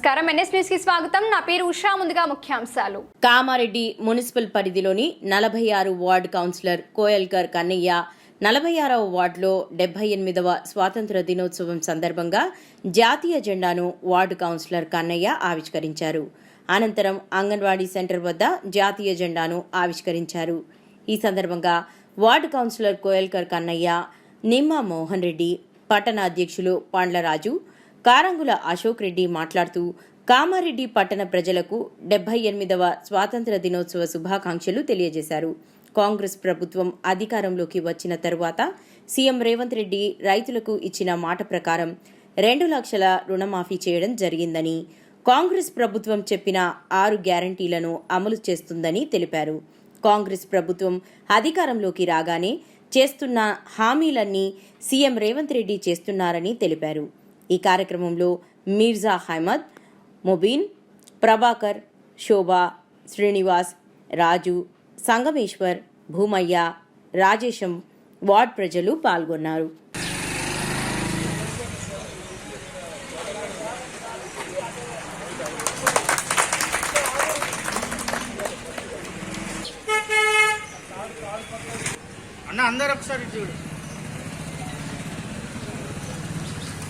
నమస్కారం. ఎన్ఎస్ స్వాగతం. నా పేరు ఉషా. ముందుగా ముఖ్యాంశాలు. కామారెడ్డి మున్సిపల్ పరిధిలోని నలభై ఆరు వార్డ్ కౌన్సిలర్ కోయల్కర్ కన్నయ్య నలభై ఆరవ వార్డులో డెబ్బై ఎనిమిదవ స్వాతంత్ర దినోత్సవం సందర్భంగా జాతీయ జెండాను వార్డు కౌన్సిలర్ కన్నయ్య ఆవిష్కరించారు. అనంతరం అంగన్వాడీ సెంటర్ వద్ద జాతీయ జెండాను ఆవిష్కరించారు. ఈ సందర్భంగా వార్డు కౌన్సిలర్ కోయల్కర్ కన్నయ్య నిమ్మ మోహన్ రెడ్డి పట్టణ అధ్యక్షులు పాండ్లరాజు కారంగుల అశోక్ రెడ్డి మాట్లాడుతూ కామారెడ్డి పట్టణ ప్రజలకు డెబ్బై ఎనిమిదవ స్వాతంత్ర దినోత్సవ శుభాకాంక్షలు తెలియజేశారు. కాంగ్రెస్ ప్రభుత్వం అధికారంలోకి వచ్చిన తరువాత సీఎం రేవంత్ రెడ్డి రైతులకు ఇచ్చిన మాట ప్రకారం రెండు లక్షల రుణమాఫీ చేయడం జరిగిందని కాంగ్రెస్ ప్రభుత్వం చెప్పిన ఆరు గ్యారంటీలను అమలు చేస్తుందని తెలిపారు. కాంగ్రెస్ ప్రభుత్వం అధికారంలోకి రాగానే చేస్తున్న హామీలన్నీ సీఎం రేవంత్ రెడ్డి చేస్తున్నారని తెలిపారు. ఈ కార్యక్రమంలో మీర్జా అహ్మద్ ముబీన్ ప్రభాకర్ శోభ శ్రీనివాస్ రాజు సంగమేశ్వర్ భూమయ్య రాజేశం వార్డ్ ప్రజలు పాల్గొన్నారు. అన్న అందరు ఒకసారి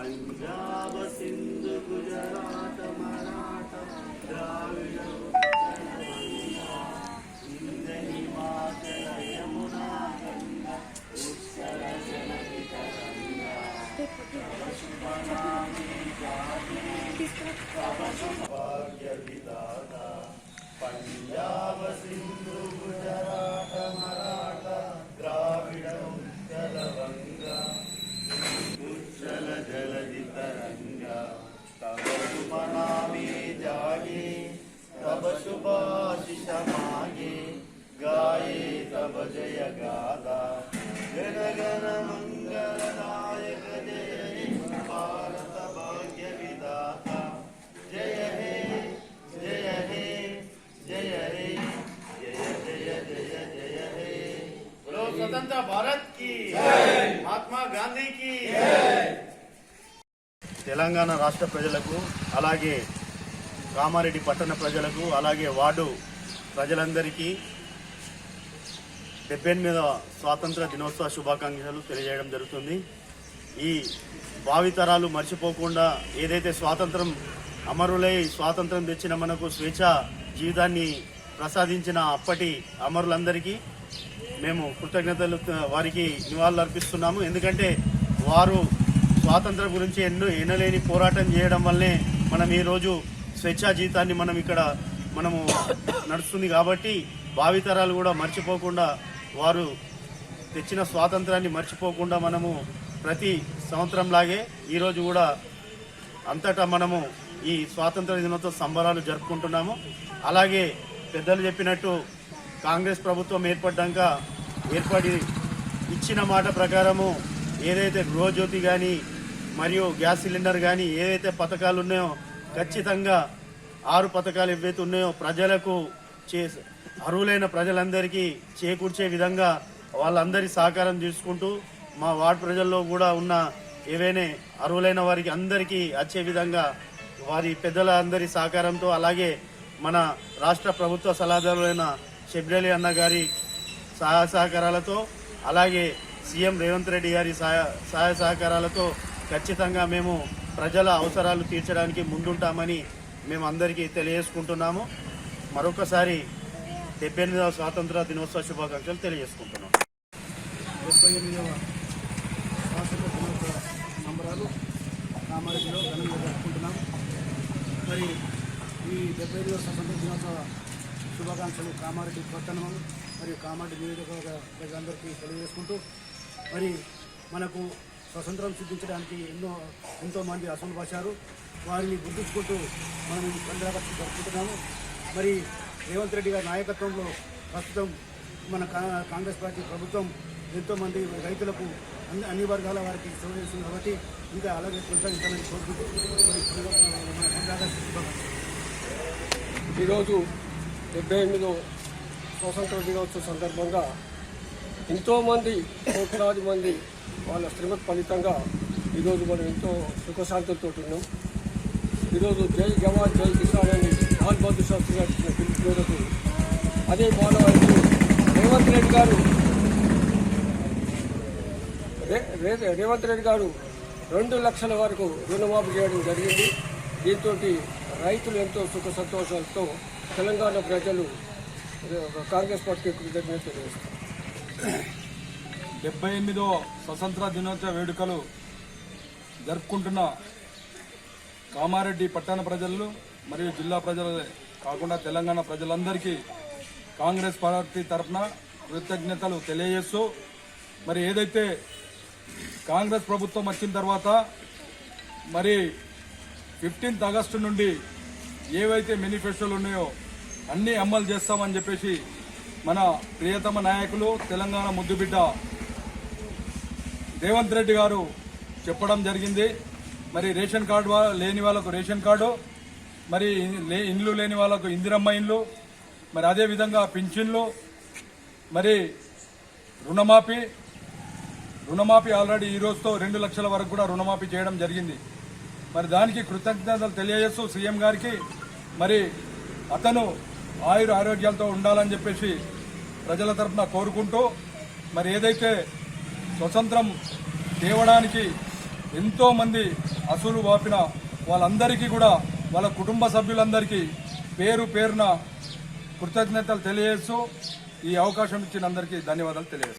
మీరు మేడం మీరు ఇచ్చారు కానీ तब शुभाशिष मागे गाये तब जय गादा गण गण मंगलदायक जय हे भारत भाग्य विदाता जय हे जय हे जय हे जय जय जय जय हे बोलो स्वतंत्र भारत की महात्मा गांधी की తెలంగాణ రాష్ట్ర ప్రజలకు అలాగే కామారెడ్డి పట్టణ ప్రజలకు అలాగే వార్డు ప్రజలందరికీ డెబ్బై ఎనిమిదవ స్వాతంత్ర దినోత్సవ శుభాకాంక్షలు తెలియజేయడం జరుగుతుంది. ఈ భావితరాలు మర్చిపోకుండా ఏదైతే స్వాతంత్రం అమరులై స్వాతంత్రం తెచ్చిన మనకు స్వేచ్ఛ జీవితాన్ని ప్రసాదించిన అప్పటి అమరులందరికీ మేము కృతజ్ఞతలు వారికి నివాళులు అర్పిస్తున్నాము ఎందుకంటే వారు స్వాతంత్రం గురించి ఎన్నో ఎనలేని పోరాటం చేయడం వల్లే మనం ఈరోజు స్వేచ్ఛా జీవితాన్ని మనం ఇక్కడ మనము నడుస్తుంది కాబట్టి భావితరాలు కూడా మర్చిపోకుండా వారు తెచ్చిన స్వాతంత్రాన్ని మర్చిపోకుండా మనము ప్రతి సంవత్సరంలాగే ఈరోజు కూడా అంతటా మనము ఈ స్వాతంత్ర దినోత్సవ సంబరాలు జరుపుకుంటున్నాము. అలాగే పెద్దలు చెప్పినట్టు కాంగ్రెస్ ప్రభుత్వం ఏర్పడ్డాక ఏర్పడి ఇచ్చిన మాట ప్రకారము ఏదైతే గృహజ్యోతి కానీ మరియు గ్యాస్ సిలిండర్ కానీ ఏదైతే పథకాలు ఉన్నాయో ఖచ్చితంగా ఆరు పథకాలు ఏవైతే ఉన్నాయో ప్రజలకు చే అర్హులైన ప్రజలందరికీ చేకూర్చే విధంగా వాళ్ళందరి సహకారం తీసుకుంటూ మా వార్డు ప్రజల్లో కూడా ఉన్న ఏవైనా అర్హులైన వారికి అందరికీ వచ్చే విధంగా వారి పెద్దల అందరి సహకారంతో అలాగే మన రాష్ట్ర ప్రభుత్వ సలహాదారులైన షెబ్రలి అన్న గారి సహాయ సహకారాలతో అలాగే సీఎం రేవంత్ రెడ్డి గారి సహాయ సహాయ సహకారాలతో ఖచ్చితంగా మేము ప్రజల అవసరాలు తీర్చడానికి ముందుంటామని మేము అందరికీ తెలియజేసుకుంటున్నాము. మరొకసారి డెబ్బై ఎనిమిదవ స్వాతంత్ర దినోత్సవ శుభాకాంక్షలు తెలియజేసుకుంటున్నాం. డెబ్బై ఎనిమిదవ స్వాతంత్ర దినోత్సవ సంబరాలు కామారెడ్డిలో ఘనంగా జరుపుకుంటున్నాం. మరి ఈ డెబ్బై ఎనిమిదవ స్వాతంత్ర దినోత్సవ శుభాకాంక్షలు కామారెడ్డి పట్టణం మరియు కామారెడ్డి నియోజకవర్గ ప్రజలందరికీ తెలియజేసుకుంటూ మరి మనకు స్వతంత్రం సిద్ధించడానికి ఎన్నో ఎంతోమంది అసలు వారిని గుర్తుంచుకుంటూ మనం ఈ పండుగ జరుపుకుంటున్నాము. మరి రేవంత్ రెడ్డి గారి నాయకత్వంలో ప్రస్తుతం మన కా- కాంగ్రెస్ పార్టీ ప్రభుత్వం ఎంతోమంది రైతులకు అన్ని అన్ని వర్గాల వారికి సేవ చేస్తుంది కాబట్టి ఇంకా అలాగే కొనసాగించాలని కోరుకుంటూ మరి ఈరోజు డెబ్బై ఎనిమిదో స్వాతంత్ర దినోత్సవ సందర్భంగా ఎంతోమంది కోట్లాది మంది వాళ్ళ శ్రమ ఫలితంగా ఈరోజు మనం ఎంతో సుఖశాంతులతో ఉన్నాం. ఈరోజు జై జవాన్ జై కిసాన్ అని లాల్ బహదూర్ శాస్త్రి గారు ఇచ్చిన పిలుపు అదే మానవాళికి రేవంత్ రెడ్డి గారు రే- రే- రేవంత్ రెడ్డి గారు రెండు లక్షల వరకు రుణమాఫీ చేయడం జరిగింది. దీంతో రైతులు ఎంతో సుఖ సంతోషాలతో తెలంగాణ ప్రజలు కాంగ్రెస్ పార్టీ కృతజ్ఞత తెలియజేస్తారు డెబ్బై ఎనిమిదో స్వతంత్ర దినోత్సవ వేడుకలు జరుపుకుంటున్న కామారెడ్డి పట్టణ ప్రజలు మరియు జిల్లా ప్రజలే కాకుండా తెలంగాణ ప్రజలందరికీ కాంగ్రెస్ పార్టీ తరఫున కృతజ్ఞతలు తెలియజేస్తూ మరి ఏదైతే కాంగ్రెస్ ప్రభుత్వం వచ్చిన తర్వాత మరి ఫిఫ్టీన్త్ ఆగస్టు నుండి ఏవైతే మేనిఫెస్టోలు ఉన్నాయో అన్నీ అమలు చేస్తామని చెప్పేసి మన ప్రియతమ నాయకులు తెలంగాణ ముద్దుబిడ్డ రేవంత్ రెడ్డి గారు చెప్పడం జరిగింది. మరి రేషన్ కార్డు లేని వాళ్ళకు రేషన్ కార్డు మరి లే- ఇండ్లు లేని వాళ్ళకు ఇందిరమ్మ ఇండ్లు మరి అదే విధంగా పింఛన్లు మరి రుణమాఫీ రుణమాఫీ ఆల్రెడీ ఈ రోజుతో రెండు లక్షల వరకు కూడా రుణమాఫీ చేయడం జరిగింది. మరి దానికి కృతజ్ఞతలు తెలియజేస్తూ సీఎం గారికి మరి అతను ఆయుర ఆరోగ్యాలతో ఉండాలని చెప్పేసి ప్రజల తరఫున కోరుకుంటూ మరి ఏదైతే స్వతంత్రం తేవడానికి ఎంతోమంది అసలు వాపిన వాళ్ళందరికీ కూడా వాళ్ళ కుటుంబ సభ్యులందరికీ పేరు పేరున కృతజ్ఞతలు తెలియజేస్తూ ఈ అవకాశం ఇచ్చిన అందరికీ ధన్యవాదాలు తెలియజేస్తాను